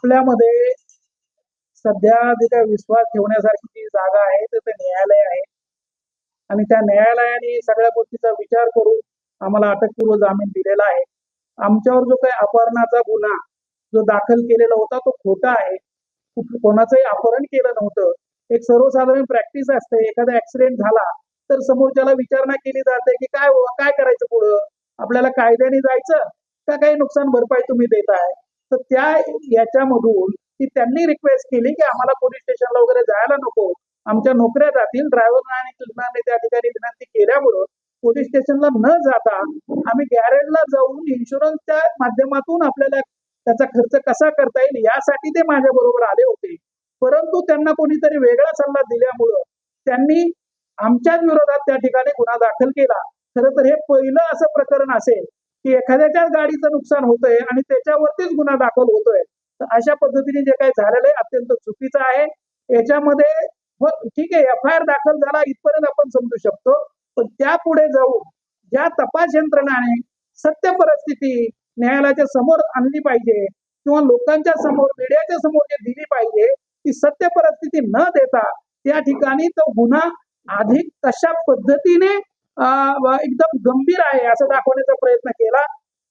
आपल्यामध्ये सध्या जे काय विश्वास ठेवण्यासारखी जी जागा आहे तर ते न्यायालय आहे. आणि त्या न्यायालयाने सगळ्या गोष्टीचा विचार करून आम्हाला अटकपूर्व जामीन दिलेला आहे. आमच्यावर जो काही अपहरणाचा गुन्हा जो दाखल केलेला होता तो खोटा आहे. कोणाचंही अपहरण केलं नव्हतं. एक सर्वसाधारण प्रॅक्टिस असते. एखादा ऍक्सिडेंट झाला तर समोरच्याला विचारणा केली जाते की काय हो, काय करायचं पुढं? आपल्याला कायद्याने जायचं का काही नुकसान भरपाई तुम्ही देताय? तर त्या याच्यामधून की त्यांनी रिक्वेस्ट केली की आम्हाला पोलीस स्टेशनला वगैरे जायला नको. आमच्या नोकऱ्या जातील ड्रायव्हरना आणि क्लिनरने त्या ठिकाणी विनंती केल्यामुळं पोलीस स्टेशनला न जाता आम्ही गॅरेजला जाऊन इन्शुरन्सच्या माध्यमातून आपल्याला त्याचा खर्च कसा करता येईल यासाठी ते माझ्या बरोबर आले होते. परंतु त्यांना कोणीतरी वेगळा सल्ला दिल्यामुळं त्यांनी आमच्याच विरोधात त्या ठिकाणी गुन्हा दाखल केला. खरं तर हे पहिलं असं प्रकरण असेल की एखाद्याच्याच गाडीचं नुकसान होतंय आणि त्याच्यावरतीच गुन्हा दाखल होतोय तर अशा पद्धतीने जे काही झालेलं आहे अत्यंत चुकीचं आहे. याच्यामध्ये हो, ठीक आहे एफ आय आर दाखल झाला इथपर्यंत आपण समजू शकतो. पण त्यापुढे जाऊन ज्या तपास यंत्रणाने सत्य परिस्थिती न्यायालयाच्या समोर आणली पाहिजे किंवा लोकांच्या समोर मीडियाच्या समोर जे दिली पाहिजे ती सत्य परिस्थिती न देता त्या ठिकाणी तो गुन्हा अधिक कशा पद्धतीने एकदम गंभीर आहे असं दाखवण्याचा प्रयत्न केला.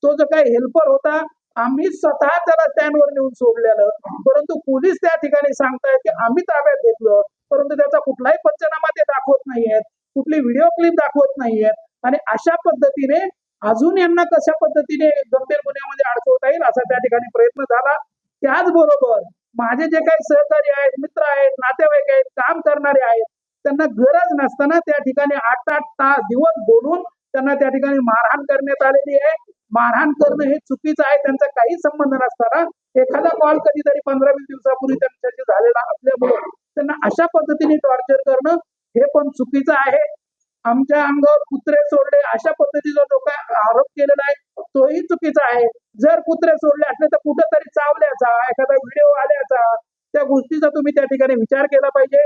तो जो काही हेल्पर होता आम्ही स्वतः त्याला स्टँडवर नेऊन सोडलेलं. परंतु पोलीस त्या ठिकाणी सांगतायत की आम्ही ताब्यात घेतलं. परंतु त्याचा कुठलाही पंचनामा ते दाखवत नाहीयेत. कुठली व्हिडिओ क्लिप दाखवत नाहीयेत. आणि अशा पद्धतीने अजून यांना कशा पद्धतीने गंभीर गुन्ह्यामध्ये अडकवता येईल असा त्या ठिकाणी प्रयत्न झाला. त्याचबरोबर माझे जे काही सहकारी आहेत मित्र आहेत नातेवाईक आहेत काम करणारे आहेत त्यांना गरज नसताना त्या ठिकाणी आठ आठ तास दिवस बोलून त्यांना त्या ठिकाणी मारहाण करण्यात आलेली आहे. मारहाण करणं हे चुकीचं आहे. त्यांचा काही संबंध नसताना एखादा कॉल कधीतरी पंधरा वीस दिवसापूर्वी त्यांच्याशी झालेला असल्यामुळे त्यांना अशा पद्धतीने टॉर्चर करणं हे पण चुकीचं आहे. आमच्या अंगावर कुत्रे सोडले अशा पद्धतीचा जो काय आरोप केलेला आहे तोही चुकीचा आहे. जर कुत्रे सोडले असले तर कुठंतरी चावल्याचा एखादा व्हिडिओ आल्याचा त्या गोष्टीचा तुम्ही त्या ठिकाणी विचार केला पाहिजे.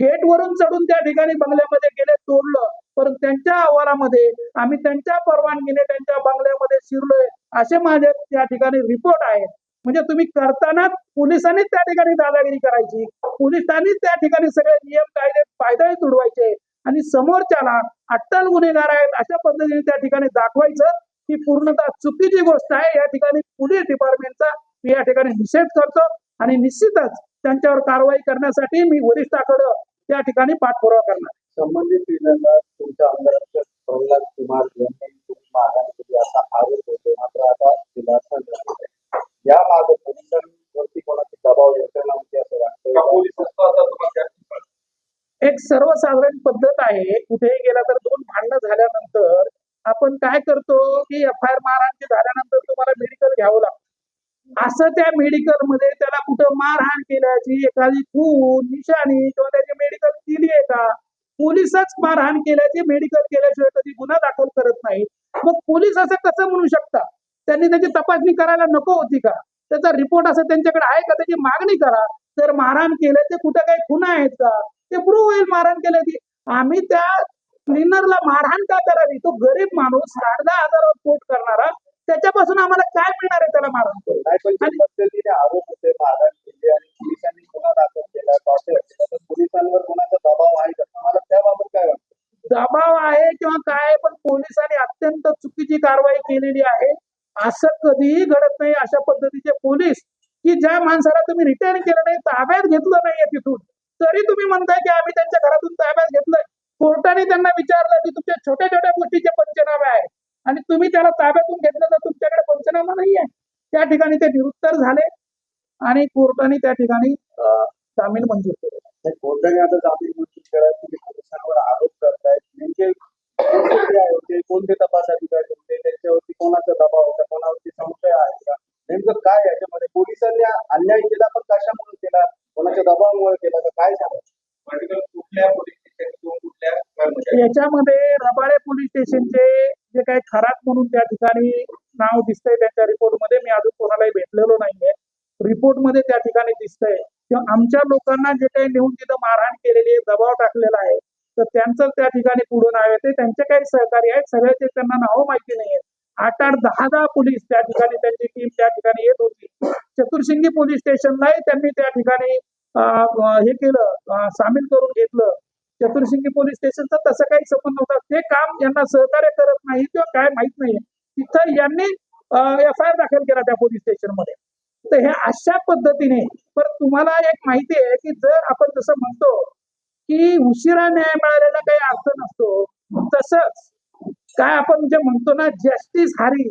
गेट वरून चढून त्या ठिकाणी बंगल्यामध्ये गेले तोडलं. पण त्यांच्या अहवालामध्ये आम्ही त्यांच्या परवानगीने त्यांच्या बंगल्यामध्ये शिरलोय असे माझे त्या ठिकाणी रिपोर्ट आहेत म्हणजे तुम्ही करताना पोलिसांनीच त्या ठिकाणी दादागिरी करायची. पोलिसांनीच त्या ठिकाणी सगळे नियम कायदे पायदळी तुडवायचे. आणि समोरच्याला अट्टल गुन्हेगार आहेत अशा पद्धतीने त्या ठिकाणी दाखवायचं ही पूर्णतः चुकीची गोष्ट आहे. या ठिकाणी पोलीस डिपार्टमेंटचा मी या ठिकाणी निषेध करतो. आणि निश्चितच त्यांच्यावर कारवाई करण्यासाठी मी वरिष्ठाकडं त्या ठिकाणी पाठपुरावा करणार. संबंधित तुमच्या आमदाराच्या प्रल्हाद कुमार यांनी तुम्ही मारहाण केली असा आरोप होतो मात्र आता. या मागे पोलिसांवरती कोणाची दबाव यंत्रणा होती असं वाटतं एक सर्वसाधारण पद्धत आहे. कुठेही गेला तर दोन भांडणं झाल्यानंतर आपण काय करतो की एफ आय आर मारहाण झाल्यानंतर तुम्हाला मेडिकल घ्यावं लागतं. असं त्या मेडिकलमध्ये त्याला कुठं मारहाण केल्याची एखादी खून निशाणी किंवा त्याची मेडिकल केली आहे का? पोलिसच मारहाण केल्याची मेडिकल केल्याशिवाय कधी गुन्हा दाखल करत नाही मग पोलीस असं कसं म्हणू शकता? त्यांनी त्याची तपासणी करायला नको होती का? त्याचा रिपोर्ट असं त्यांच्याकडे आहे का? त्याची मागणी करा. जर मारहाण केलं ते कुठं काही खुना आहेत का? ते प्रूव्ह होईल मारहाण केलं की आम्ही त्या क्लिनरला मारहाण का करावी? तो गरीब माणूस साडे दहा हजारावर पोट करणारा त्याच्यापासून आम्हाला काय मिळणार आहे त्याला मारहाण करून? नाही पण ज्या पद्धतीने आरोप होते मारहाण केली आणि पोलिसांनी गुन्हा दाखल केला टॉर्चर केला तर पोलिसांवर कोणाचा दबाव आहे का? तुम्हाला त्याबाबत काय वाटतं? दबाव आहे किंवा काय पण पोलिसांनी अत्यंत चुकीची कारवाई केलेली आहे. असं कधीही घडत नाही अशा पद्धतीचे पोलीस की ज्या माणसाला तुम्ही रिटर्न केलं नाही ताब्यात घेतलं नाहीये तिथून. तरी तुम्ही म्हणताय की आम्ही त्यांच्या घरातून ताब्यात घेतलंय. कोर्टाने त्यांना विचारलं की तुमच्या छोट्या छोट्या गोष्टीचे पंचनामे आहे आणि तुम्ही त्याला ताब्यातून घेतलं तर तुमच्याकडे पंचनामा नाहीये त्या ठिकाणी ते निरुत्तर झाले आणि कोर्टाने त्या ठिकाणी जामीन मंजूर केले. कोर्टाने आता जामीन मंजूर केला तुम्ही पोलिसांवर आरोप करतायत नेमके कोण कोणते तपास अधिकारी होते? त्यांच्यावरती कोणाचा दबाव होता? कोणावरती संशय आहे का? नेमकं काय याच्यामध्ये पोलिसांनी अन्याय केला पण कशामुळे केला? कोणाच्या दबावामुळे केला? का काय सांगा पर्टिक्युलर कुठल्या पोलीस स्टेशन कुठल्या याच्यामध्ये रबाळे पोलीस स्टेशनचे जे काही खरात म्हणून त्या ठिकाणी नाव दिसतंय त्यांच्या रिपोर्टमध्ये मी अजून कोणालाही भेटलेलो नाहीये. रिपोर्टमध्ये त्या ठिकाणी दिसतंय. किंवा आमच्या लोकांना जे काही नेऊन तिथं मारहाण केलेली आहे दबाव टाकलेला आहे तर त्यांचं त्या ठिकाणी पुढे नाव येते त्यांचे काही सहकारी आहेत. सगळ्याचे त्यांना नावं माहिती नाहीये. आठ आठ दहा दहा पोलीस त्या ठिकाणी त्यांची टीम त्या ठिकाणी येत होती. चतुर्शिंगी पोलीस स्टेशनलाही त्यांनी त्या ठिकाणी हे केलं सामील करून घेतलं. चतुर्शिंगी पोलीस स्टेशनचा तसं काही संबंध नव्हता. ते काम यांना सहकार्य करत नाही किंवा काय माहीत नाही तिथं यांनी एफ आय आर दाखल केला त्या पोलीस स्टेशनमध्ये. तर हे अशा पद्धतीने पण तुम्हाला एक माहिती आहे की जर आपण जसं म्हणतो की उशिरा न्याय मिळालेला काही अर्थ नसतो तसंच काय आपण जे म्हणतो ना जस्टिस हारी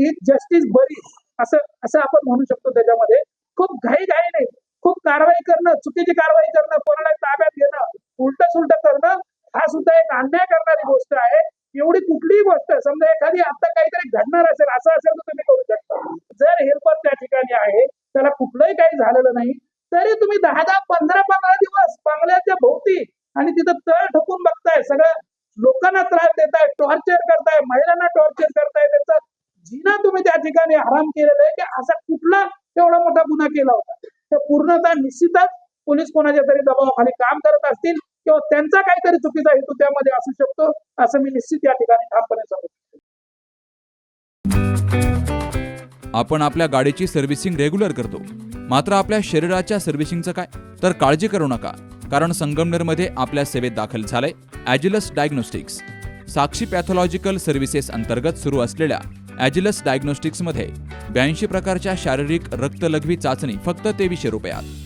ही जस्टिस बरी असं असं आपण म्हणू शकतो त्याच्यामध्ये. खूप घाई घाई नाही. खूप कारवाई करणं चुकीची कारवाई करणं कोणाला ताब्यात घेणं उलट सुलट करणं हा सुद्धा एक अन्याय करणारी गोष्ट आहे. एवढी कुठलीही गोष्ट समजा एखादी आता काहीतरी घडणार असेल असं असेल तर तुम्ही करू शकता. जर हेल्पर त्या ठिकाणी आहे त्याला कुठलंही काही झालेलं नाही तरी तुम्ही दहा दहा पंधरा पंधरा दिवस बंगल्याच्या भोवती आणि तिथं तळ ठोकून बघताय सगळं लोकांना त्रास देताय टॉर्चर करताय महिलांना टॉर्चर करताय त्याचा जिना तुम्ही त्या ठिकाणी आराम केलेला आहे की असा कुठला एवढा मोठा गुन्हा केला होता. तर पूर्णतः निश्चितच पोलीस कोणाच्या तरी दबावाखाली काम करत असतील किंवा त्यांचा काहीतरी चुकीचा हेतू त्यामध्ये असू शकतो असं मी निश्चित या ठिकाणी ठामपणे सांगू आपण आपल्या गाडीची सर्व्हिसिंग रेग्युलर करतो. मात्र आपल्या शरीराच्या सर्व्हिसिंगचं काय? तर काळजी करू नका कारण संगमनेरमध्ये आपल्या सेवेत दाखल झालंय Agilus diagnostics. Sakshi pathological services अंतर्गत सुरू असलेल्या ॲजिलस डायग्नोस्टिक्समध्ये ब्याऐंशी प्रकारच्या शारीरिक रक्तलघवी चाचणी फक्त तेवीसशे रुपयात.